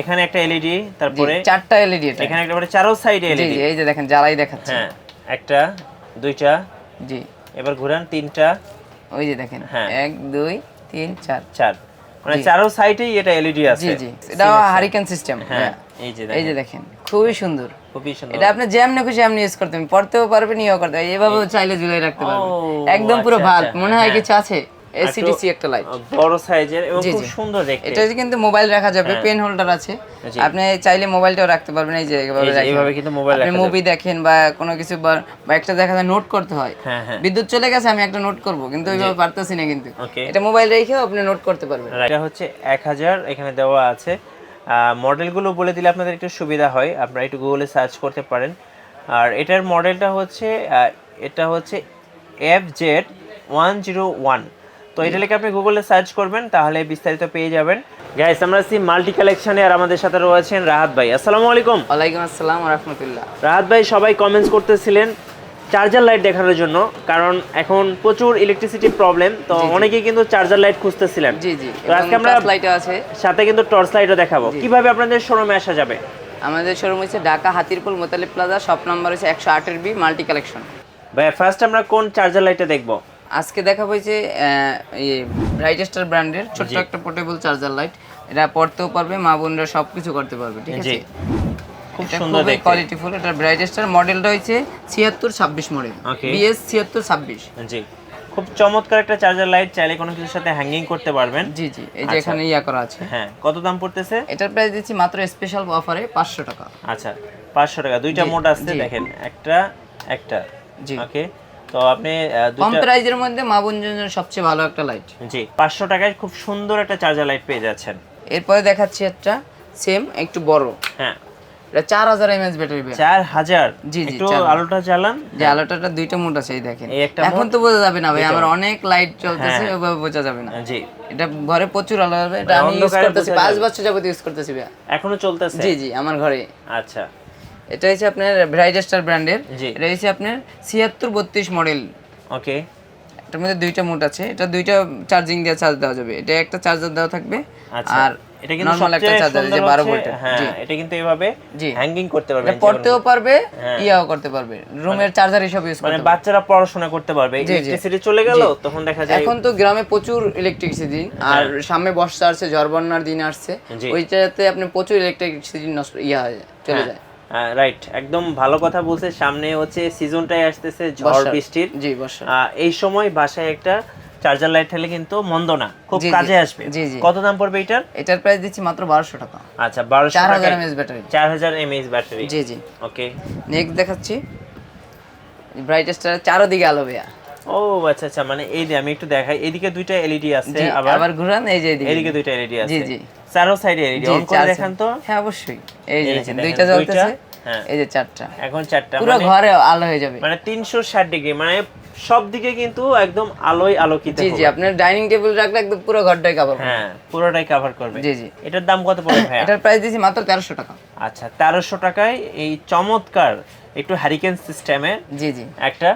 এখানে একটা এলইডি তারপরে চারটা এলইডি এটা। এখানে একটা পরে চারো সাইডে এলইডি জি এই যে দেখেন জ্বালাই দেখাচ্ছে। হ্যাঁ একটা দুইটা জি। এবার ঘুরান তিনটা। ওই যে দেখেন হ্যাঁ। এক দুই তিন চার। চার। মানে। চারো সাইডেই এটা এলইডি আছে। জি। জি এটা হারিকেন সিস্টেম হ্যাঁ এই যে এই যে দেখেন খুবই সুন্দর। খুবই সুন্দর। এটা আপনি যেমনি খুশি এমনি ইউজ করতে পারবেন। পড়তেও পারবেন ইয়েও করতে পারবেন। এভাবেও চাইলে ঝুলাই রাখতে পারবেন। একদম পুরো আচ্ছা, ভাত আচ্ছা, মনে হয় হ্যাঁ। কিছু আছে? এসিডিসি একটা লাইট বড় সাইজের এবং খুব সুন্দর দেখতে। এটা কিন্তু মোবাইল রাখা যাবে পেন হোল্ডার আছে। হ্যাঁ। আপনি চাইলে মোবাইলটাও রাখতে পারবেন এই যে এভাবে এই যে রাখেন। এইভাবে কিন্তু মোবাইল আপনি মুভি দেখেন বা কোনো কিছু বা একটা দেখা যায় নোট করতে হয়। হ্যাঁ হ্যাঁ। বিদ্যুৎ চলে গেছে আমি একটা নোট করব কিন্তু ওইভাবে পারতেছি না কিন্তু। এটা মোবাইল রেখেও আপনি নোট করতে পারবেন। এটা হচ্ছে এক হাজার এখানে দেওয়া আছে। মডেলগুলো বলে দিলে আপনাদের একটু সুবিধা হয়। আপনারা একটু গুগলে সার্চ করতে পারেন। আর এটার মডেলটা হচ্ছে এটা হচ্ছে F Z one zero one তো এটা লিখে আপনি গুগলে সার্চ করবেন তাহলে বিস্তারিত পেয়ে যাবেন। গাইস আমরা আছি মাল্টি কালেকশনে আর আমাদের সাথে রয়েছেন রাহাত ভাই। আসসালামু আলাইকুম। ওয়ালাইকুম আসসালাম রহমতুল্লাহ। রাহাত ভাই সবাই কমেন্টস করতেছিলেন চার্জার লাইট দেখানোর জন্য কারণ এখন প্রচুর ইলেকট্রিসিটি প্রবলেম তো অনেকেই কিন্তু চার্জার লাইট খুঁজতেছিলেন। জি জি তো আজকে আমরা লাইটও আছে। সাথে কিন্তু টর্চ লাইটও দেখাবো। কীভাবে আপনাদের শোরুমে আসা যাবে? আমাদের শোরুম হচ্ছে Dhaka Hatirpool Motalib plaza shop number হচ্ছে একশো আটের বি মাল্টি কালেকশন ভাই ফার্স্ট আমরা কোন চার্জার লাইটটা দেখব? আজকে দেখাবো যে ব্রাইট স্টার ব্র্যান্ডের ছোট্ট একটা পোর্টেবল চার্জার লাইট এটা পড়তেও পারবে মা বোনরা সব কিছু করতে পারবে ঠিক আছে? খুব সুন্দর দেখতে। কোয়ালিটিফুল এটা ব্রাইট স্টার মডেলটা হচ্ছে ছিয়াত্তর ছাব্বিশ মডেল Okay. বিএস ছিয়াত্তর ছাব্বিশ। জি। খুব চমৎকার একটা চার্জার লাইট চাইলে কোনো কিছুর সাথে হ্যাঙ্গিং করতে পারবেন। জি জি। এই যে এখানে ইয়া করা আছে। হ্যাঁ কত দাম পড়তেছে? এটার প্রাইস দিচ্ছি মাত্র স্পেশাল অফারে পাঁচশো টাকা। আচ্ছা পাঁচশো টাকা। দুইটা মোড আসছে জি। দেখেন একটা একটা। জি। ওকে তো আপনি কম প্রাইজের মধ্যে মা জন্য সবচেয়ে ভালো একটা লাইট জি পাঁচশো টাকায় খুব সুন্দর একটা চার্জার লাইট পেয়ে যাচ্ছেন। এরপরে দেখাচ্ছি একটা সেম একটু বড়। হ্যাঁ। এটা চার হাজার এমএএচ ব্যাটারি চার হাজার? জি, জি, একটু চার হাজার। আলোটা জ্বালান। যে আলোটাটা দুইটা মোড আছে এই দেখেন। এখন তো বোঝা যাবে না ভাই আমার অনেক লাইট চলতেছে হ্যাঁ। ওভাবে বোঝা যাবে না। জি। এটা ঘরে প্রচুর আলো হবে এটা আমি ইউজ অন্ধকারে করতেছি পাঁচ বছর যাবত ইউজ করতেছি ভাইয়া এখনও চলতেছে? জি জি আমার ঘরে। আচ্ছা। এটা হচ্ছে আপনার ব্রাইট স্টার ব্র্যান্ডের। এটা হচ্ছে আপনার ছিয়াত্তর বত্রিশ মডেল ওকে। এটার মধ্যে দুইটা মোড আছে। এটা দুইটা চার্জিং দিয়ে চার্জ দেওয়া যাবে। এটা একটা চার্জার দেওয়া থাকবে। আচ্ছা। আর এটা কিন্তু নরমাল একটা চার্জার যে সুন্দর বারো হচ্ছে- ভোল্টের হ্যাঁ এটা কিন্তু। হ্যাঙ্গিং করতে পারবেন এটা পড়তেও পারবে হ্যাঁ। ইয়াও করতে পারবে। রুমের চার্জার হিসেবে ইউজ মানে করতে পারবে। বাচ্চারা পড়াশোনা করতে পারবে। ইলেকট্রিসিটি চলে গেল তখন দেখা যায় এখন তো গ্রামে প্রচুর ইলেকট্রিসিটি আর সামনে বর্ষা আসছে ঝড় বন্যার দিন আসছে। হ্যাঁ। ওইটাতে আপনি প্রচুর ইলেকট্রিসিটি নষ্ট ইয়া হয়ে চলে যায়। রাইট একদম ভালো কথা বলছে। সামনে হচ্ছে সিজনটাই আসতেছে ঝড় বৃষ্টির। জি বর্ষা। এই সময় বাসায় একটা চার্জার লাইট থাকলে কিন্তু মন্দ না খুব। কাজে আসবে। কত দাম পড়বে এটার? এটার প্রাইস দিচ্ছি মাত্র বারোশো টাকা। আচ্ছা বারোশো চার হাজার টাকা এমএস ব্যাটারি চার হাজার এমএইচ ব্যাটারি জি জি। ওকে নেক্সট দেখাচ্ছি। ব্রাইট স্টার চারোদিকে আলো ভাইয়া। ও আচ্ছা আচ্ছা মানে এই যে আমি একটু দেখাই এদিকে দুইটা এলইডি আছে আবার? আবার ঘুরান এই যে এদিকে। এদিকে দুইটা এলইডি আছে জি, জি। চারো সাইডে এলইডি অন করে দেখান তো। হ্যাঁ অবশ্যই। এই যে দুইটা জ্বলতেছে হ্যাঁ। এই যে চারটা। এখন চারটা পুরো মানে ঘরে আলো হয়ে যাবে। মানে তিনশো ষাট ডিগ্রি মানে সব দিকে কিন্তু একদম আলোয় আলোকিত জি জি আপনার ডাইনিং টেবিল রাখলে একদম পুরো ঘরটাই কাভার হ্যাঁ পুরোটাই কভার করবে। জি জি। এটার দাম কত পড়বে ভাইয়া? এটার প্রাইস দিয়েছি মাত্র তেরোশো টাকা। আচ্ছা তেরোশো টাকায় এই চমৎকার একটু হ্যারিকেন সিস্টেমে জি জি। একটা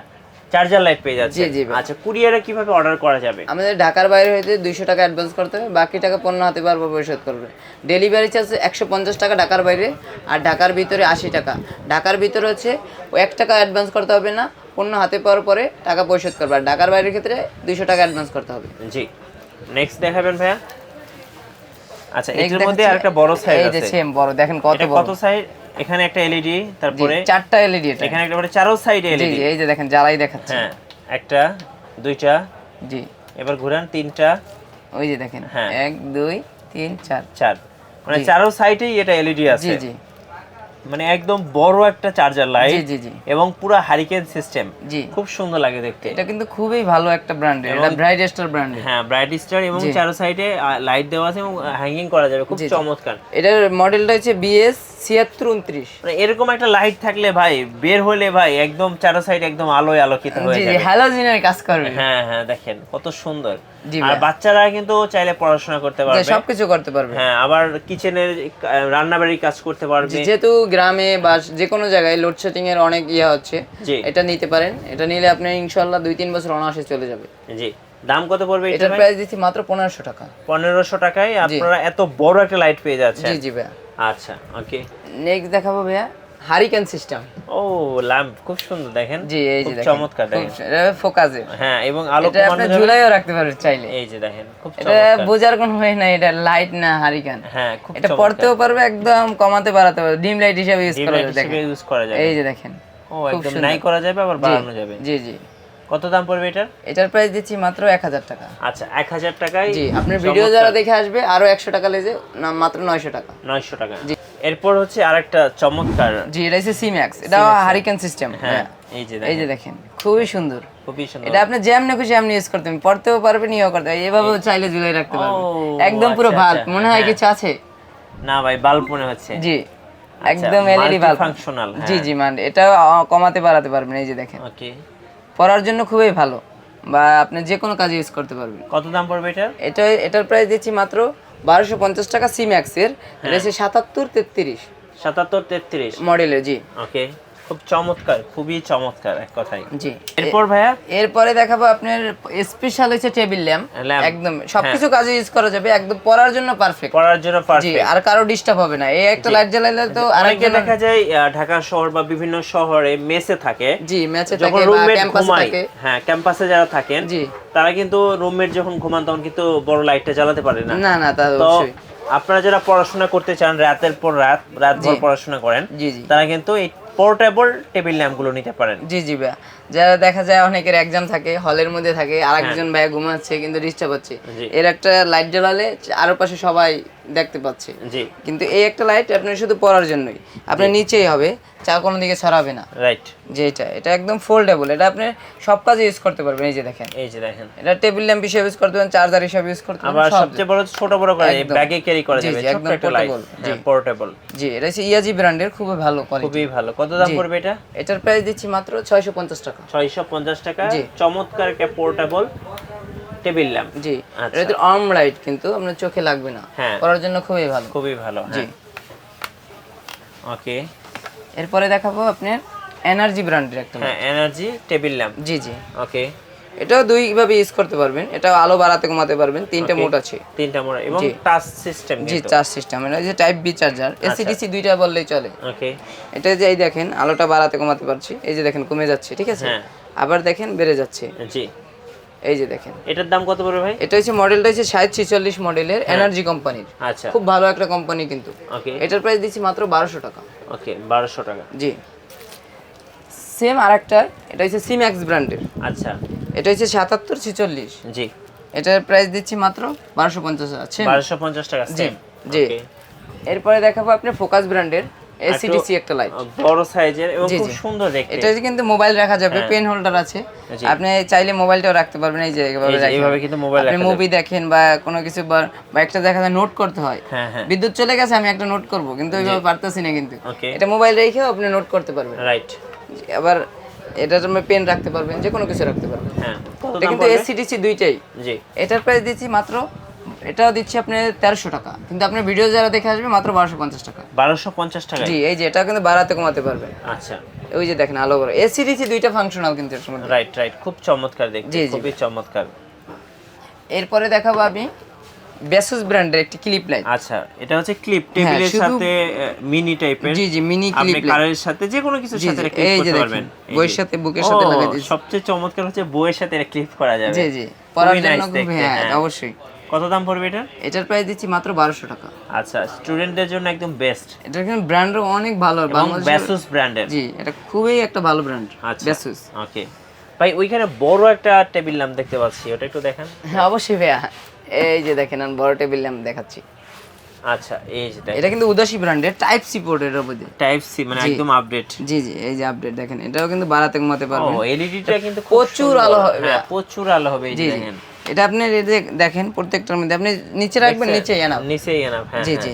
চার্জার লাইট পেয়ে যাচ্ছে। জি, জি আচ্ছা কুরিয়ারে কীভাবে অর্ডার করা যাবে? আমাদের ঢাকার বাইরে হইতে দুইশো টাকা অ্যাডভান্স করতে হবে বাকি টাকা পণ্য হাতে পারব পরিশোধ করবে। ডেলিভারি চার্জ একশো পঞ্চাশ টাকা ঢাকার বাইরে আর ঢাকার ভিতরে আশি টাকা। ঢাকার ভিতরে হচ্ছে এক টাকা অ্যাডভান্স করতে হবে না পণ্য হাতে পাওয়ার পরে টাকা পরিশোধ করবে। আর ঢাকার বাইরের ক্ষেত্রে দুইশো টাকা অ্যাডভান্স করতে হবে। জি। নেক্সট দেখাবেন ভাইয়া। আচ্ছা এটার মধ্যে আরেকটা বড় সাইজ এই যে আছে। সেম বড় দেখেন কত বড়। কত সাইজ এখানে একটা এলইডি জি, তারপরে চারটা এলইডি এটা। এখানে একটা চারো সাইডে এলইডি জি এই যে দেখেন জ্বালাই দেখাচ্ছে। হ্যাঁ একটা দুইটা জি। এবার ঘুরান তিনটা। ওই যে দেখেন হ্যাঁ। এক দুই তিন চার। চার। মানে। চারো সাইডেই এটা এলইডি আছে জি আছে। জি। মানে একদম বড় একটা চার্জার লাইট জি জি এবং পুরো হারিকেন সিস্টেম জি। খুব সুন্দর লাগে দেখতে। এটা কিন্তু খুবই ভালো একটা ব্র্যান্ডের এটা ব্রাইট স্টার ব্র্যান্ডের হ্যাঁ ব্রাইট স্টার এবং। চারো সাইডে লাইট দেওয়া আছে এবং হ্যাঙ্গিং করা যাবে। খুব। চমৎকার। এটার মডেলটা হচ্ছে বিএস ছিয়াত্তর উনত্রিশ। মানে এরকম একটা লাইট থাকলে ভাই বের হলে ভাই একদম চারো সাইড একদম আলোয় আলোকিত হয়ে যাবে। হ্যালোজিনের কাজ করবে। হ্যাঁ হ্যাঁ দেখেন কত সুন্দর। আর বাচ্চারা কিন্তু চাইলে পড়াশোনা করতে পারবে। সবকিছু করতে পারবে। হ্যাঁ আবার কিচেনের রান্নাবাড়ির কাজ করতে পারবে। যেহেতু গ্রামে বা যে কোনো জায়গায় লোডশেডিং এর অনেক ইয়ে হচ্ছে এটা নিতে পারেন। এটা নিলে আপনি ইনশাল্লাহ দুই তিন বছর অনায়াসে চলে যাবে। জি। দাম কত পড়বে এটা এটার প্রাইস দিচ্ছি মাত্র পনেরোশো টাকা। পনেরোশো টাকায় আপনারা এত বড় একটা লাইট পেয়ে যাচ্ছেন। জি জি ভাইয়া। আচ্ছা ওকে নেক্সট দেখাবো ভাইয়া। Hurricane system. ও ল্যাম্প খুব সুন্দর দেখেন? জি এই যে দেখেন। চমৎকার দেখেন। ফোকাসে। হ্যাঁ এবং আলো এটা আপনি। ঝুলাইও রাখতে পারবেন চাইলে। এই যে দেখেন খুব চমৎকার। এটা বোঝার কোনো হয় না এটা লাইট না হারিকেন। হ্যাঁ খুব এটা পড়তেও পারবে একদম কমাতে বাড়াতে পারবে। ডিম লাইট হিসেবে ইউজ করা যাবে দেখেন। ইউজ করা যাবে। এই যে দেখেন ও একদম নাই করা যাবে আবার বাড়ানো যাবে। জি জি। কত দাম পড়বে এটার? এটার প্রাইস দিচ্ছি মাত্র এক হাজার টাকা। আচ্ছা এক হাজার টাকায় জি আপনার ভিডিও যারা দেখে আসবে আরও একশো টাকা লেগে না মাত্র নয়শো টাকা। নয়শো টাকা। এরপর হচ্ছে আরেকটা চমৎকার জি এটা হচ্ছে সি ম্যাক্স এটা হারিকেন সিস্টেম হ্যাঁ এই যে এই যে দেখেন খুবই সুন্দর। খুবই সুন্দর। এটা আপনি যেমনি খুশি এমনি ইউজ করতে পারবেন পড়তেও পারবেন ইয়েও করতে পারবেন এভাবেও চাইলে ঝুলাই রাখতে পারবেন। একদম পুরো আচ্ছা, ভালো আচ্ছা, মনে হয় হ্যাঁ। কিছু আছে? না ভাই বাল্ব মনে হচ্ছে। জি একদম এলইডি বাল্ব ফাংশনাল জি জি মানে এটা কমাতে বাড়াতে পারবেন এই যে দেখেন। ওকে। পড়ার জন্য খুবই ভালো বা আপনি যে কোনো কাজে ইউজ করতে পারবেন। কত দাম পড়বে এটার এটা এটার প্রাইস দিচ্ছি মাত্র বারোশো পঞ্চাশ টাকা সিম্যাক্সের। এটা হচ্ছে সাতাত্তর তেত্রিশ। সাতাত্তর তেত্রিশ। মডেলের জি। ওকে খুব চমৎকার খুবই চমৎকার এক কথাই জি। এরপর ভাইয়া? এরপরে দেখাবো আপনার স্পেশাল হচ্ছে টেবিল ল্যাম্প একদম সবকিছু কাজে ইউজ করা যাবে একদম পড়ার জন্য পারফেক্ট পড়ার জন্য পারফেক্ট আর কারও ডিস্টার্ব হবে না। এই একটা লাইট জ্বালাইলে তো দেখা যায় ঢাকা শহর বা বিভিন্ন শহরে মেসে থাকে। জি যখন থাকে বা ক্যাম্পাসে থাকে। হ্যাঁ ক্যাম্পাসে যারা থাকেন জি। তারা কিন্তু রুমমেট যখন ঘুমান তখন কিন্তু বড় লাইটটা জ্বালাতে পারে না। না না তা অবশ্যই। আপনারা যারা পড়াশোনা করতে চান রাতের পর রাত রাত ভর পড়াশোনা করেন জি জি। তারা কিন্তু এই পোর্টেবল টেবিল ল্যাম্পগুলো নিতে পারেন। জি জি ভাই যারা দেখা যায় অনেকের এক্সাম থাকে হলের মধ্যে থাকে আরেকজন ভাইয়া ঘুমাচ্ছে কিন্তু ডিস্টার্ব হচ্ছে। এর একটা লাইট জ্বালালে আরও পাশে সবাই দেখতে পাচ্ছে। জি। কিন্তু এই একটা লাইট আপনার শুধু পড়ার জন্যই। আপনার নিচেই হবে চা কোনো দিকে ছড়াবে না। রাইট যে এটা এটা একদম ফোল্ডেবল এটা আপনি সব কাজে ইউজ করতে পারবেন এই যে দেখেন। এই যে দেখেন। এটা টেবিল ল্যাম্প হিসেবে ইউজ করতে পারেন চার্জার হিসেবে ইউজ করতে আবার পারেন সব। সবচেয়ে বড় ছোট বড় করে। ব্যাগে ক্যারি করা যাবে একদম লাইট portable, জি। হ্যাঁ পোর্টেবল জি এটা হচ্ছে ইয়াজি ব্র্যান্ডের খুবই ভালো কোয়ালিটি খুবই ভালো। কত দাম পড়বে এটা? এটার প্রাইস দিচ্ছি মাত্র ছয়শো পঞ্চাশ টাকা। ছয়শো পঞ্চাশ টাকা। জি। চমৎকার একটা পোর্টেবল টেবিল ল্যাম্প। জি। আচ্ছা। এটা আর্ম লাইট কিন্তু আপনার চোখে লাগবে না। হ্যাঁ। করার জন্য খুবই ভালো। খুবই ভালো জি। হ্যাঁ। ওকে। এরপরে দেখাবো আপনার এনার্জি ব্র্যান্ডের একটা হ্যাঁ এনার্জি টেবিল ল্যাম্প। জি জি। ওকে। এটাও দুই ভাবে ইউজ করতে পারবেন। এটা আলো বাড়াতে কমাতে পারবেন। তিনটা মোড আছে। তিনটা মোড় এবং। টাচ সিস্টেম জি চার্জ সিস্টেম এটা যে টাইপ বি চার্জার এসিডিসি দুইটা বললেই চলে। ওকে। এটা যে এই দেখেন আলোটা বাড়াতে কমাতে পারছি। এই যে দেখেন কমে যাচ্ছে ঠিক আছে? হ্যাঁ। আবার দেখেন বেড়ে যাচ্ছে। জি। এই যে দেখেন। এটার দাম কত পড়বে ভাই? এটা হচ্ছে মডেলটা হচ্ছে ষাট ছিচল্লিশ মডেলের এনার্জি কোম্পানির আচ্ছা। খুব ভালো একটা কোম্পানি কিন্তু। ওকে এটার প্রাইস দিচ্ছি মাত্র বারোশো টাকা। ওকে বারোশো টাকা। জি। সেম আর একটা এটা হচ্ছে সিম্যাক্স ব্র্যান্ডের আচ্ছা। এটা হচ্ছে সাতাত্তর ছিচল্লিশ। জি। এটার প্রাইস দিচ্ছি মাত্র বারোশো পঞ্চাশ আছে বারোশো পঞ্চাশ টাকা জি। জি। এরপরে দেখাবো আপনি ফোকাস ব্র্যান্ডের এসিডিসি একটা লাইট বড় সাইজের এবং খুব সুন্দর দেখতে। এটা কিন্তু মোবাইল রাখা যাবে পেন হোল্ডার আছে। আপনি চাইলে মোবাইলটাও রাখতে পারবেন এই যে এইভাবে। এইভাবে কিন্তু মোবাইল আপনি মুভি দেখেন বা কোনো কিছু বা একটা দেখা যায় নোট করতে হয়। হ্যাঁ হ্যাঁ। বিদ্যুৎ চলে গেছে আমি একটা নোট করব কিন্তু ওইভাবে পারতেছি না কিন্তু। এটা মোবাইল রেখেও আপনি নোট করতে পারবেন। রাইট আবার এটার জন্য পেন রাখতে পারবেন যে কোনো কিছু রাখতে পারবেন। হ্যাঁ। কিন্তু এসিডিসি দুইটাই। জি। এটার প্রাইস দিচ্ছি মাত্র এটাও দিচ্ছি আপনি তেরোশো টাকা। কিন্তু আপনি ভিডিও যারা দেখে আসবে মাত্র বারোশো পঞ্চাশ টাকা। বারোশো পঞ্চাশ টাকা জি এই যে এটা কিন্তু বাড়াতে কমাতে পারবেন আচ্ছা। ওই যে দেখেন আলো বড় এসিডিসি দুইটা ফাংশনাল কিন্তু এর মধ্যে। রাইট রাইট খুব চমৎকার দেখতে। খুবই চমৎকার। এরপরে দেখাবো আমি বেসুস ব্র্যান্ডের একটি ক্লিপ লাইট আচ্ছা এটা হচ্ছে ক্লিপ টেবিলের হ্যাঁ, সাথে মিনি টাইপের জি জি মিনি ক্লিপ লাইট কারের সাথে যে কোনো কিছুর সাথে ক্লিপ করতে পারবেন। বইয়ের সাথে বুকের সাথে দিয়েছি। সবচেয়ে চমৎকার হচ্ছে বইয়ের সাথে এটা ক্লিপ করা যাবে। জি জি পড়ার জন্য খুব হ্যাঁ হ্যাঁ। অবশ্যই। কত দাম পড়বে এটা এটার প্রাইস দিচ্ছি মাত্র বারোশো টাকা। আচ্ছা স্টুডেন্টদের জন্য একদম বেস্ট এটার কিন্তু ব্র্যান্ডও অনেক ভালো। ব্যাসুস ব্র্যান্ডের জি এটা খুবই একটা ভালো ব্র্যান্ড আচ্ছা বেসুস ওকে ভাই ওইখানে বড় একটা টেবিল ল্যাম্প দেখতে পাচ্ছি ওটা একটু দেখান। হ্যাঁ অবশ্যই ভাইয়া। এই যে দেখেন আমি বড় টেবিল ল্যাম্প দেখাচ্ছি। আচ্ছা এই যে দেখেন। এটা কিন্তু উদাসী ব্র্যান্ডের টাইপ সি পোর্ট এর মধ্যে টাইপ সি মানে একদম আপডেট জি জি এই যে আপডেট দেখেন এটাও কিন্তু বাড়াতে কমাতে ও পারবেন। এলইডিটা কিন্তু প্রচুর আলো হবে। হ্যাঁ, প্রচুর আলো হবে এই দেখেন। এটা আপনি দেখেন প্রত্যেকটার মধ্যে আপনি নিচে রাখবেন নিচে এনাফ নিচে এনাফ হ্যাঁ জি হ্যাঁ। জি।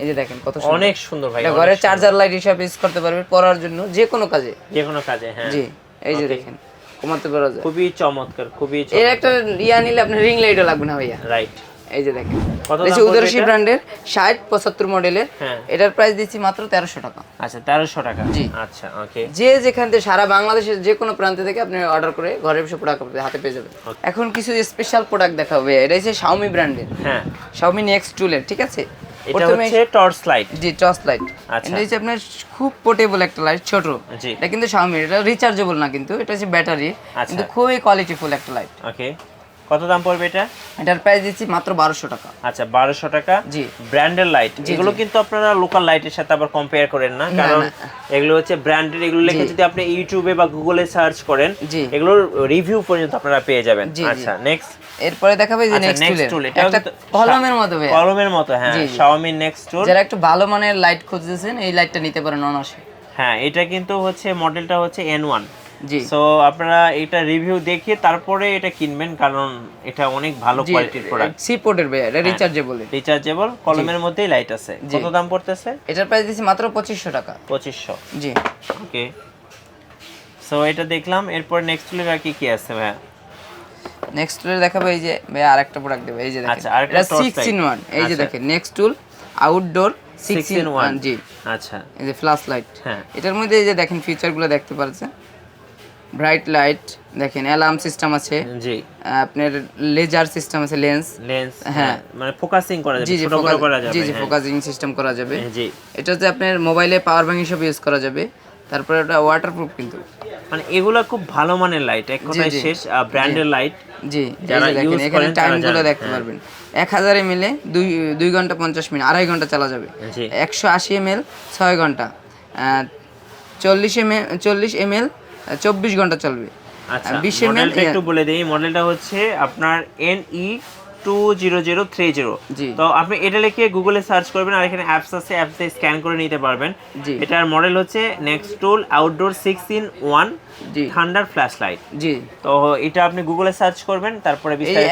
এই যে দেখেন কত সুন্দর। অনেক সুন্দর ভাই এটা ঘরে চার্জার লাইট হিসাবে ইউজ করতে পারবেন পড়ার জন্য যে কোনো কাজে। যে কোনো কাজে হ্যাঁ। জি এই যে দেখেন কমাতে পারা যায়। খুবই চমৎকার খুবই এর একটা ইয়া নিলে আপনার রিং লাইটও লাগবে না ভাইয়া। রাইট এই যে দেখেন। পড়বে উদরশী ব্র্যান্ডের ষাট পঁচাত্তর মডেলের। হ্যাঁ। এটার প্রাইস দিচ্ছি মাত্র তেরোশো টাকা। আচ্ছা তেরোশো টাকা? জি। আচ্ছা ওকে যে যেখান থেকে সারা বাংলাদেশের যে কোনো প্রান্ত থেকে আপনি অর্ডার করে ঘরে বসে প্রোডাক্ট হাতে পেয়ে যাবেন। এখন কিছু স্পেশাল প্রোডাক্ট দেখাবে এটা হচ্ছে শাওমি ব্র্যান্ডের হ্যাঁ। শাওমি নেক্সট টুলের ঠিক আছে? এটা হচ্ছে টর্চ লাইট জি টর্চ লাইট আচ্ছা। এটা হচ্ছে আপনার খুব পোর্টেবল একটা লাইট ছোট। জি। এটা কিন্তু এটা রিচার্জেবল না কিন্তু এটা হচ্ছে ব্যাটারি আচ্ছা। কিন্তু খুবই কোয়ালিটিফুল একটা লাইট ওকে কত দাম পড়বে এটা? এটার প্রাইস দিচ্ছি মাত্র বারোশো টাকা। আচ্ছা বারোশো টাকা। জি। ব্র্যান্ডের লাইট এগুলো কিন্তু আপনারা লোকাল লাইটের সাথে আবার কম্পেয়ার করেন না কারণ এগুলো হচ্ছে ব্র্যান্ডেড এগুলো লিখে যদি আপনি ইউটিউবে বা গুগলে সার্চ করেন। এগুলোর রিভিউ পর্যন্ত আপনারা পেয়ে যাবেন। আচ্ছা নেক্সট এরপরে দেখাবে যে আচ্ছা নেক্সট নেক্সট টুল একটা কলমের মতো কলমের মতো হ্যাঁ। Xiaomi নেক্সট টুল যারা একটু ভালো মানের লাইট খুঁজতেছেন এই লাইটটা নিতে পারেন অনাসে হ্যাঁ এটা কিন্তু হচ্ছে মডেলটা হচ্ছে এন ওয়ান জি সো আপনারা এটা রিভিউ দেখে তারপরে এটা কিনবেন কারণ এটা অনেক ভালো কোয়ালিটির প্রোডাক্ট সি পোর্টের ভাই এটা রিচার্জেবল রিচার্জেবল কলমের মধ্যেই লাইট আছে। কত দাম পড়তেছে? এটার প্রাইস দিচ্ছি মাত্র পঁচিশশো টাকা। পঁচিশশো। জি। ওকে সো এটা দেখলাম এরপর নেক্সট টুলের আর কি কি আছে ভাইয়া? নেক্সট টুলে দেখাবো এই যে ভাই আরেকটা প্রোডাক্ট দেবে এই যে দেখেন। আচ্ছা, আরেকটা এটা torch সিক্স ইন ওয়ান এই যে আচ্ছা। দেখেন next tool outdoor six in one জি। আচ্ছা। এই যে ফ্ল্যাশ লাইট হ্যাঁ। এটার মধ্যে এই যে দেখেন ফিচারগুলো দেখতে পাচ্ছেন ব্রাইট লাইট দেখেন অ্যালার্ম সিস্টেম আছে। জি। আপনার লেজার সিস্টেম আছে লেন্স। লেন্স হ্যাঁ। হ্যাঁ মানে ফোকাসিং করা যাবে ছোট বড় করা যাবে জি জি হ্যাঁ। ফোকাসিং সিস্টেম করা যাবে। জি। এটা হচ্ছে আপনার মোবাইলে পাওয়ার ব্যাংক হিসেবে ইউজ করা যাবে। তারপরে ওটা ওয়াটারপ্রুফ কিন্তু। মানে এগুলো খুব ভালো মানের লাইট এক কথায় শেষ ব্র্যান্ডের লাইট জি। যারা দেখেন এখানে করেন তারা টাইমগুলো দেখতে পারবেন। এক হাজার এম এ দুই দুই ঘণ্টা পঞ্চাশ মিনিট আড়াই ঘণ্টা চালা যাবে। জি। একশো আশি এম এল ছয় ঘণ্টা। চল্লিশ এম চল্লিশ এম এল চব্বিশ ঘণ্টা চলবে। আচ্ছা বিশ্বের মডেলটা একটু বলে দিই। মডেলটা হচ্ছে আপনার N E two zero zero three zero তো আপনি এটা লিখে গুগলে সার্চ করবেন আর এখানে অ্যাপস আছে অ্যাপসে স্ক্যান করে নিতে পারবেন। এটার মডেল হচ্ছে next tool outdoor six in one thunder flash light জি। তো এটা আপনি গুগলে সার্চ করবেন তারপরে বিস্তারিত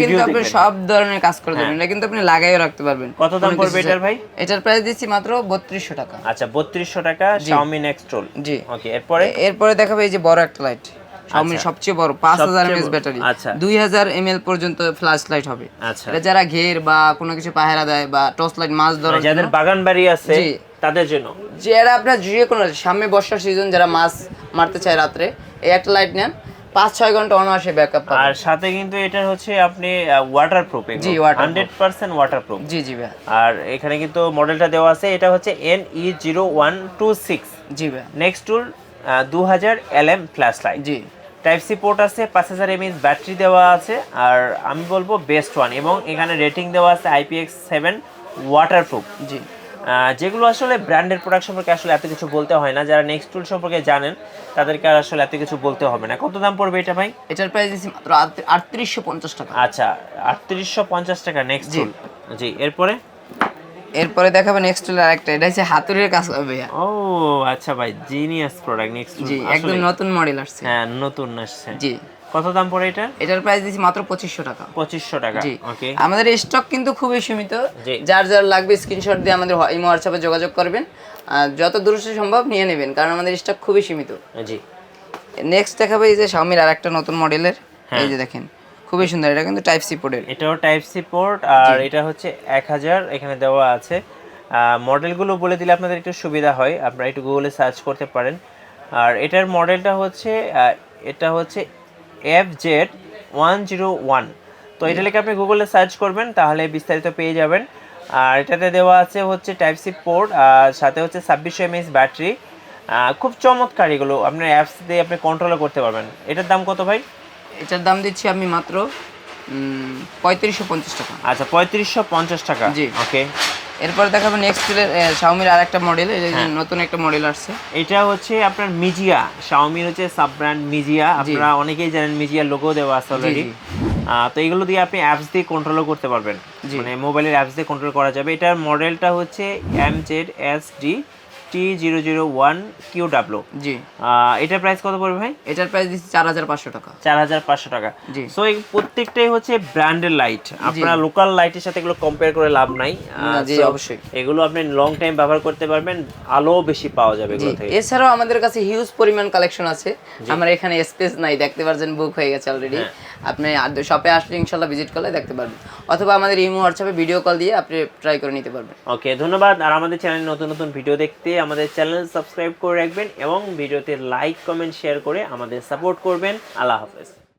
কিন্তু আপনি সব ধরনের কাজ করে দেবেন এটা কিন্তু আপনি লাগাইও রাখতে পারবেন। কত দাম পড়বে এটার ভাই? এটার প্রাইস দিচ্ছি মাত্র বত্রিশশো টাকা। আচ্ছা বত্রিশশো টাকা Xiaomi নেক্সট টুল জি। ওকে এরপরে? এরপরে দেখাবে এই যে বড় একটা লাইট Xiaomi সবচেয়ে বড় পাঁচ হাজার সবচেয়ে এমএস ব্যাটারি পর্যন্ত ফ্ল্যাশ লাইট হবে। আচ্ছা। এটা যারা ঘের বা কোনো কিছু পাহারা দেয় বা টর্চ লাইট মাছ ধরার যাদের বাগান বাড়ি আছে তাদের জন্য? যে এরা আপনার যে কোনো সামনে বর্ষার সিজন যারা মাছ মারতে চায় রাত্রে এই একটা লাইট নেন পাঁচ ছয় ঘণ্টা অনায়াসে ব্যাকআপ পাবেন। আর সাথে কিন্তু এটা হচ্ছে আপনি ওয়াটার প্রুফ জি। হান্ড্রেড পার্সেন্ট ওয়াটার প্রুফ জি জি ভাই আর এখানে কিন্তু মডেলটা দেওয়া আছে এটা হচ্ছে N E zero one two six জি ভাই নেক্সট টুল দু হাজার এল এম ফ্ল্যাশ লাইট জি। টাইপ সি পোর্ট আছে পাঁচ হাজার এমএস ব্যাটারি দেওয়া আছে আর আমি বলব বেস্ট ওয়ান এবং এখানে রেটিং দেওয়া আছে আইপিএক্স সেভেন ওয়াটার প্রুফ জি। যেগুলো আসলে ব্র্যান্ডের প্রোডাক্ট সম্পর্কে আসলে এত কিছু বলতে হয় না যারা নেক্সট টুল সম্পর্কে জানেন তাদেরকে আর আসলে এত কিছু বলতে হবে না। কত দাম পড়বে এটা ভাই? এটার প্রাইস দিচ্ছি মাত্র আটত্রিশশো পঞ্চাশ টাকা। আচ্ছা আটত্রিশশো পঞ্চাশ টাকা নেক্সট টুল জি এরপরে? এরপরে দেখাবে নেক্সট আরেকটা এটা হচ্ছে হাতুড়ির কাজ হবে ভাইয়া। ও আচ্ছা ভাই জিনিয়াস প্রোডাক্ট নেক্সট জি একদম নতুন মডেল আসছে। হ্যাঁ নতুন আসছে। জি। কত দাম পড়ে এটা? এটার প্রাইস দিচ্ছি মাত্র পঁচিশশো টাকা। পঁচিশশো টাকা জি। ওকে আমাদের স্টক কিন্তু খুবই সীমিত। যার যার লাগবে স্ক্রিনশট দিয়ে আমাদের ইমো হোয়াটসঅ্যাপে যোগাযোগ করবেন। আর যত দ্রুত সম্ভব নিয়ে নেবেন কারণ আমাদের স্টক খুবই সীমিত। জি। নেক্সট দেখাবে এই যে শাওমির আরেকটা নতুন মডেলের হ্যাঁ। এই যে দেখেন খুবই সুন্দর এটা কিন্তু টাইপ সি পোর্টের এটাও টাইপ সি পোর্ট আর এটা হচ্ছে এক হাজার এখানে দেওয়া আছে। মডেলগুলো বলে দিলে আপনাদের একটু সুবিধা হয় আপনারা একটু গুগলে সার্চ করতে পারেন। আর এটার মডেলটা হচ্ছে এটা হচ্ছে F Z one zero one তো এটা লিখে আপনি গুগলে সার্চ করবেন তাহলে বিস্তারিত পেয়ে যাবেন। আর এটাতে দেওয়া আছে হচ্ছে টাইপ সি পোর্ট আর সাথে হচ্ছে ছাব্বিশশো এমএস ব্যাটারি খুব চমৎকার এগুলো আপনার অ্যাপস দিয়ে আপনি কন্ট্রোলও করতে পারবেন। এটার দাম কত ভাই? এটার দাম দিচ্ছি আমি মাত্র পঁয়ত্রিশশো পঞ্চাশ টাকা। আচ্ছা পঁয়ত্রিশশো পঞ্চাশ টাকা? জি। ওকে। এরপরে দেখাবো নেক্সট শাওমির আরেকটা মডেল হ্যাঁ। নতুন একটা মডেল আসছে। এটা হচ্ছে আপনার মিজিয়া শাওমির হচ্ছে সাব ব্র্যান্ড মিজিয়া আপনারা অনেকেই জানেন মিজিয়া লোগো দেওয়া আছে অলরেডি তো এগুলো দিয়ে আপনি অ্যাপস দিয়ে কন্ট্রোলও করতে পারবেন। মানে মোবাইলের অ্যাপস দিয়ে কন্ট্রোল করা যাবে। এটার মডেলটা হচ্ছে M Z S D T zero zero one Q W জি। এটার প্রাইস কত পড়বে ভাই? এটার প্রাইস দিচ্ছি চার হাজার পাঁচশো টাকা। চার হাজার পাঁচশো টাকা। জি। সো এই প্রত্যেকটাই হচ্ছে ব্র্যান্ডের লাইট আপনারা লোকাল লাইটের সাথে এগুলো কম্পেয়ার করে লাভ নাই। জি, অবশ্যই। এগুলো আপনি লং টাইম ব্যবহার করতে পারবেন আলো বেশি পাওয়া যাবে এগুলো থেকে। এছাড়াও আমাদের কাছে হিউজ পরিমাণ কালেকশন আছে। আমার এখানে স্পেস নাই দেখতে পারছেন বুক হয়ে গেছে অলরেডি। আপনি শপে আসলে ইনশাল্লাহ ভিজিট করলে দেখতে পারবেন। অথবা আমাদের ইমো হোয়াটসঅ্যাপে ভিডিও কল দিয়ে আপনি ট্রাই করে নিতে পারবেন। ওকে ধন্যবাদ। আর আমাদের চ্যানেলে নতুন নতুন ভিডিও দেখতে আমাদের চ্যানেল সাবস্ক্রাইব করে রাখবেন এবং ভিডিওতে লাইক কমেন্ট শেয়ার করে আমাদের সাপোর্ট করবেন। আল্লাহ হাফেজ।